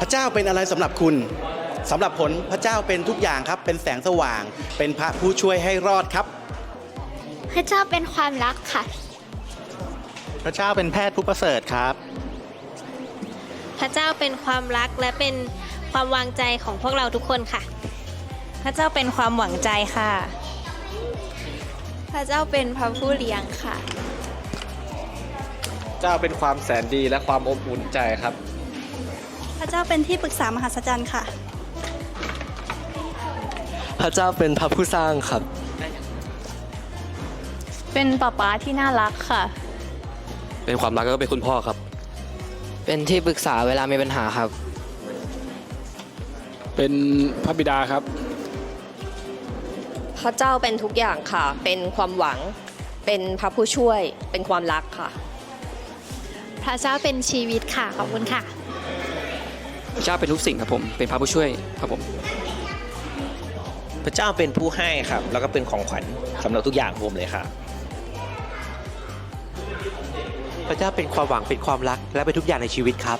พระเจ้าเป็นอะไรสำหรับคุณสำหรับผลพระเจ้าเป็นทุกอย่างครับ เป็นแสงสว่าง เป็นพระผู้ช่วยให้รอดครับ พระเจ้าเป็นความรักค่ะ พระเจ้าเป็นแพทย์ผู้ประเสริฐครับ พระเจ้าเป็นความรักและเป็นความวางใจของพวกเราทุกคนค่ะ พระเจ้าเป็นความหวังใจค่ะ พระเจ้าเป็นพระผู้เลี้ยงค่ะ เจ้าเป็นความแสนดีและความอบอุ่นใจครับ พระเจ้าเป็นที่ปรึกษามหัศจรรย์ค่ะ พระเจ้าเป็นพระผู้สร้างครับ เป็นป้าป๊าที่น่ารักค่ะ เป็นความรักแล้วก็เป็นคุณพ่อครับ เป็นที่ปรึกษาเวลามีปัญหาครับ เป็นพระบิดาครับ พระเจ้าเป็นทุกอย่างค่ะ เป็นความหวัง เป็นพระผู้ช่วย เป็นความรักค่ะ พระเจ้าเป็นชีวิตค่ะ ขอบคุณค่ะ พระเจ้าเป็นทุกสิ่งครับผม เป็นพระผู้ช่วยครับผม พระเจ้าเป็นผู้ให้ครับ แล้วก็เป็นของขวัญสำหรับทุกอย่างของผมเลยค่ะพระเจ้าเป็นความหวังเป็นความรักและเป็นทุกอย่างในชีวิตครับ